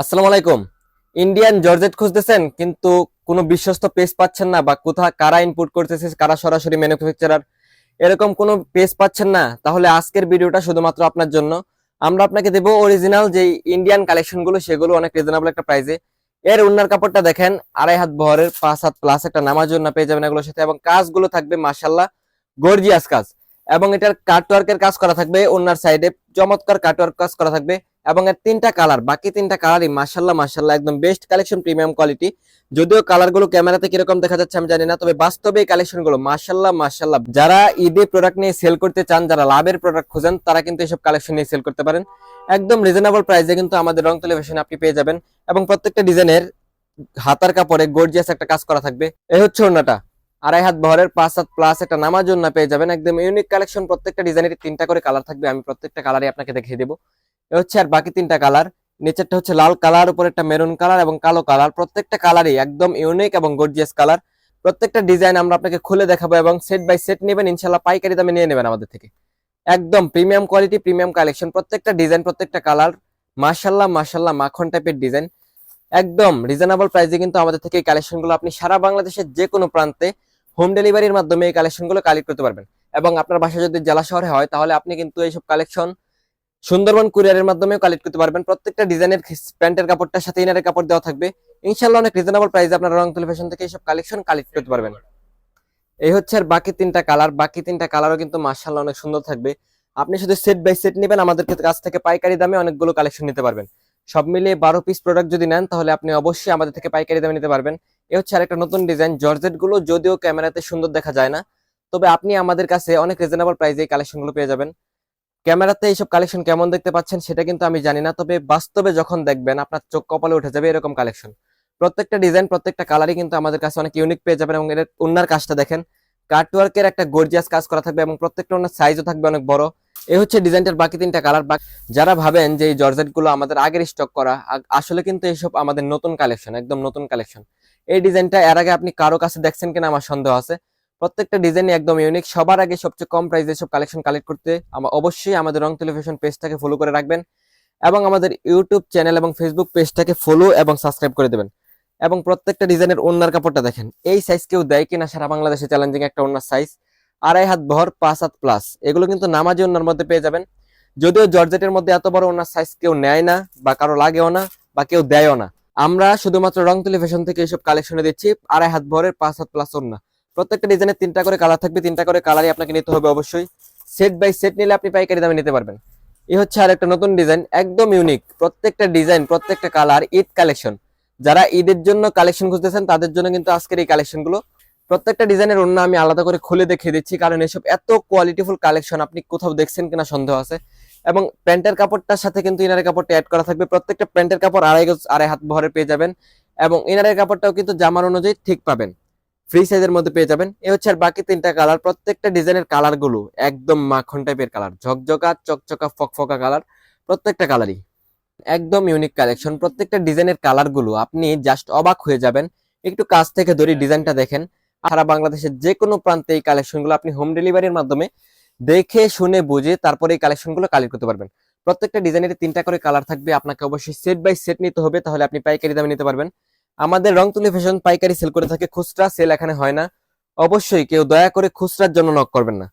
আসসালামু আলাইকুম। Indian georgette খুঁজতেছেন, কিন্তু কোনো বিশ্বস্ত পেজ পাচ্ছেন না বা কোথাও কারা ইনপুট করতেছে, কারা সরাসরি ম্যানুফ্যাকচারার এরকম কোনো পেজ পাচ্ছেন না, তাহলে আজকের ভিডিওটা শুধুমাত্র আপনার জন্য। আমরা আপনাকে দেব অরিজিনাল যে ইন্ডিয়ান কালেকশনগুলো সেগুলো অনেক রিজনেবল একটা প্রাইসে এর উন্নার কাপড়টা দেখেন, আড়াই হাত বহরের, পাঁচ হাত প্লাস একটা নামাজ জন্য পেয়ে যাবেন এগুলোর সাথে এবং কাজগুলো থাকবে মাসাল্লাহ গর্জিয়াস কাজ। এবং এটার কাটওয়ার্কের কাজ করা থাকবে ওনার সাইডে চমৎকার কাটওয়ার্ক কাজ করা থাকবে। এবং এর তিনটা কালার বাকি তিনটা কালারই মাসাল্লাহ মাসাল্লাহ একদম বেস্ট কালেকশন প্রিমিয়াম কোয়ালিটি যদিও কালারগুলো ক্যামেরাতে কীরকম দেখা যাচ্ছে আমি জানি না, তবে বাস্তবে এই কালেকশনগুলো মাসাল্লাহ মাসাল্লাহ যারা ঈদে প্রোডাক্ট নিয়ে সেল করতে চান, যারা লাভের প্রোডাক্ট খোঁজেন, তারা কিন্তু এসব কালেকশন নিয়ে সেল করতে পারেন। একদম রিজনেবল প্রাইসে কিন্তু আমাদের রং টেলিভিশনে আপনি পেয়ে যাবেন। এবং প্রত্যেকটা ডিজাইনের হাতার কাপড়ে গর্জিয়াস একটা কাজ করা থাকবে। এই হচ্ছে ওনাটা আড়াই হাত বহরের, পাঁচ হাত প্লাস একটা নামাজ জন্য পেয়ে যাবেন। একদম ইউনিক কালেকশন প্রত্যেকটা ডিজাইনের তিনটা করে কালার থাকবে। আমি প্রত্যেকটা কালারই আপনাকে দেখিয়ে দেবো। এ হচ্ছে আর বাকি তিনটা কালার নিচেরটা হচ্ছে লাল কালার উপর একটা মেরুন কালার এবং কালো কালার প্রত্যেকটা কালারই একদম ইউনিক এবং গর্জিয়াস কালার প্রত্যেকটা ডিজাইন আমরা আপনাকে খুলে দেখাবো এবং সেট বাই সেট নেবেন ইনশাল্লাহ পাইকারি দামে নিয়ে নেবেন আমাদের থেকে। একদম প্রিমিয়াম কোয়ালিটি প্রিমিয়াম কালেকশন প্রত্যেকটা ডিজাইন প্রত্যেকটা কালার মাশাল্লাহ মাশাল্লাহ মাখন টাইপের ডিজাইন একদম রিজনেবল প্রাইসে কিন্তু আমাদের থেকে এই কালেকশনগুলো আপনি সারা বাংলাদেশের যে কোনো প্রান্তে হোম ডেলিভারির মাধ্যমে এই কালেকশনগুলো কালেক্ট করতে পারবেন। এবং আপনার বাসা যদি জেলা শহরে হয়, তাহলে আপনি কিন্তু এইসব কালেকশন সুন্দরবন কুরিয়ারের মাধ্যমে কালেক্ট করতে পারবেন। প্রত্যেকটা ডিজাইনের প্যান্টের কাপড়টার সাথে ইনারের কাপড় দেওয়া থাকবে। ইনশাল্লাহ অনেক রিজনেবল প্রাইসে আপনার রং টেলিভিশন থেকে এইসব কালেকশন কালেক্ট করতে পারবেন। এই হচ্ছে আর বাকি তিনটা কালার বাকি তিনটা কালারও কিন্তু মার্শাল্লাহ অনেক সুন্দর থাকবে। আপনি শুধু সেট বাই সেট নেবেন, আমাদের কাছ থেকে পাইকারি দামে অনেকগুলো কালেকশন নিতে পারবেন। সব মিলিয়ে বারো পিস প্রোডাক্ট যদি নেন, তাহলে আপনি অবশ্যই আমাদের থেকে পাইকারি দামে নিতে পারবেন। এ হচ্ছে আরেকটা নতুন ডিজাইন জর্জেটগুলো যদিও ক্যামেরাতে সুন্দর দেখা যায় না, তবে আপনি আমাদের কাছে অনেক রিজনেবল প্রাইসে এই কালেকশনগুলো পেয়ে যাবেন। ক্যামেরাতে এইসব কালেকশন কেমন দেখতে পাচ্ছেন সেটা কিন্তু আমি জানি না, তবে বাস্তবে যখন দেখবেন আপনার চোখ কপালে উঠে যাবে এরকম কালেকশন প্রত্যেকটা ডিজাইন প্রত্যেকটা কালারই কিন্তু আমাদের কাছে অনেক ইউনিক পেয়ে যাবেন এবং এর উন্নার কাজটা দেখেন। কাটওয়ার্কের একটা গর্জিয়াস কাজ করা থাকবে এবং প্রত্যেকটা ওনার সাইজও থাকবে অনেক বড়। এই হচ্ছে ডিজাইনটার বাকি তিনটা কালার যারা ভাবেন যে এই জর্জেটগুলো আমাদের আগের স্টক করা আসলে কিন্তু এইসব আমাদের নতুন কালেকশন একদম নতুন কালেকশন এই ডিজাইনটা এর আগে আপনি কারও কাছে দেখছেন কিনা আমার সন্দেহ আছে। প্রত্যেকটা ডিজাইনই একদম ইউনিক সবার আগে সবচেয়ে কম প্রাইসে সব কালেকশন কালেক্ট করতে আমা- অবশ্যই আমাদের রং টেলিভিশন পেজটাকে ফলো করে রাখবেন এবং আমাদের ইউটিউব চ্যানেল এবং ফেসবুক পেজটাকে ফলো এবং সাবস্ক্রাইব করে দেবেন। এবং প্রত্যেকটা ডিজাইনের ওনার কাপড়টা দেখেন, এই সাইজ কেউ দেয় কিনা সারা বাংলাদেশে চ্যালেঞ্জিং একটা ওনার সাইজ আড়াই হাত ভর, পাঁচ হাত প্লাস এগুলো কিন্তু নামাজি ওনার মধ্যে পেয়ে যাবেন। যদিও জর্জেটের মধ্যে এত বড় ওনার সাইজ কেউ নেয় না বা কারও লাগেও না বা কেউ দেয়ও না। আমরা শুধুমাত্র রং টেলিভিশন থেকে এইসব কালেকশনে দিচ্ছি, আড়াই হাত ভরের পাঁচ হাত প্লাস ওনা প্রত্যেকটা ডিজাইনের তিনটা করে কালার থাকবে, তিনটা করে কালারই আপনাকে নিতে হবে অবশ্যই। সেট বাই সেট নিলে আপনি পাইকারি দামে নিতে পারবেন। এই হচ্ছে আর একটা নতুন ডিজাইন, একদম ইউনিক প্রত্যেকটা ডিজাইন, প্রত্যেকটা কালার, ঈদ কালেকশন যারা ঈদের জন্য কালেকশন খুঁজতেছেন, তাদের জন্য কিন্তু আজকের এই কালেকশনগুলো প্রত্যেকটা ডিজাইনের অন্য আমি আলাদা করে খুলে দেখিয়ে দিচ্ছি, কারণ এসব এত কোয়ালিটিফুল কালেকশন আপনি কোথাও দেখছেন কিনা সন্দেহ আছে। এবং প্যান্টের কাপড়টার সাথে কিন্তু ইনারের কাপড়টা অ্যাড করা থাকবে। প্রত্যেকটা প্যান্টের কাপড় আড়াই আড়াই হাত ভরে পেয়ে যাবেন। এবং ইনারের কাপড়টাও কিন্তু জামার অনুযায়ী ঠিক পাবেন। ফ্রি সাইজের মধ্যে পেয়ে যাবেন। এ হচ্ছে আর বাকি তিনটা কালার প্রত্যেকটা ডিজাইনের কালারগুলো একদম মাখন টাইপের কালার ঝকঝকা, চকচকা, ফকফকা কালার প্রত্যেকটা কালারই একদম ইউনিক কালেকশন প্রত্যেকটা ডিজাইনের কালারগুলো আপনি জাস্ট অবাক হয়ে যাবেন। একটু কাছ থেকে ধরে ডিজাইনটা দেখেন। সারা বাংলাদেশের যে কোনো প্রান্তে এই কালেকশনগুলো আপনি হোম ডেলিভারির মাধ্যমে দেখে, শুনে, বুঝে তারপরে এই কালেকশনগুলো কালেক্ট করতে পারবেন। প্রত্যেকটা ডিজাইনের তিনটা করে কালার থাকবে। আপনাকে অবশ্যই সেট বাই সেট নিতে হবে, তাহলে আপনি পাইকারি দামে নিতে পারবেন। আমাদের রং তুলি ফ্যাশন পাইকারি সেল করে থাকে, খুচরা সেল এখানে হয় না। অবশ্যই কেউ দয়া করে খুচরার জন্য নক করবেন না।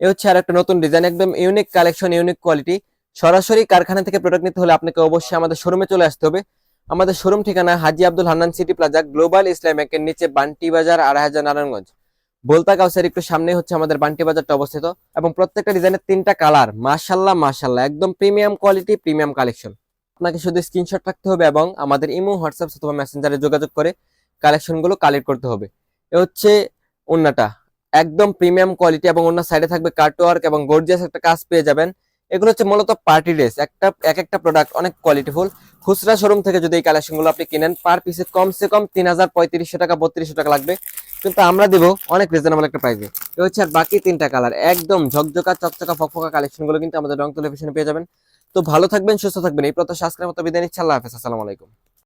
এ হচ্ছে আর একটা নতুন ডিজাইন একদম ইউনিক কালেকশন ইউনিক কোয়ালিটি সরাসরি কারখানা থেকে প্রোডাক্ট নিতে হলে আপনাকে অবশ্যই আমাদের শোরুমে চলে আসতে হবে। আমাদের শোরুম ঠিকানা Haji Abdul Hannan city plaza global Islam ব্যাংকের নিচে বান্টি বাজার আড়াই হাজার নারায়ণগঞ্জ। বলতা কাউসার একটু সামনে হচ্ছে আমাদের বান্টি বাজারটা অবস্থিত। এবং প্রত্যেকটা ডিজাইনের তিনটা কালার মাশাল্লাহ মাশাল্লাহ একদম প্রিমিয়াম কোয়ালিটি প্রিমিয়াম কালেকশন আপনাকে শুধু স্ক্রিনশট রাখতে হবে এবং আমাদের ইমো হোয়াটসঅ্যাপ অথবা মেসেঞ্জারে যোগাযোগ করে কালেকশনগুলো কালেক্ট করতে হবে। এ হচ্ছে ওন্নাটা একদম প্রিমিয়াম কোয়ালিটি এবং ওনার সাইডে থাকবে কার্টওয়ার্ক এবং গর্জিয়াস একটা কাজ পেয়ে যাবেন। এগুলো হচ্ছে মূলত পার্টি ড্রেস একটা এক একটা প্রোডাক্ট অনেক কোয়ালিটিফুল খুচরা শোরুম থেকে যদি এই কালেকশনগুলো আপনি কিনেন পার পিসে কমসে কম তিন হাজার পঁয়ত্রিশশো টাকা, বত্রিশশো টাকা লাগবে। কিন্তু আমরা দেবো অনেক রিজনেবল একটা প্রাইসে এ। হচ্ছে আর বাকি তিনটা কালার একদম ঝকঝকা, চকচকা, ফকফকা কালেকশনগুলো কিন্তু আমাদের রং টেলিভিশনে পেয়ে যাবেন। তো ভালো থাকবেন, সুস্থ থাকবেন। এই প্রত্যাশা আজকের মতো বিদায় নিচ্ছি। আল্লাহ হাফেজ। আসসালামু আলাইকুম।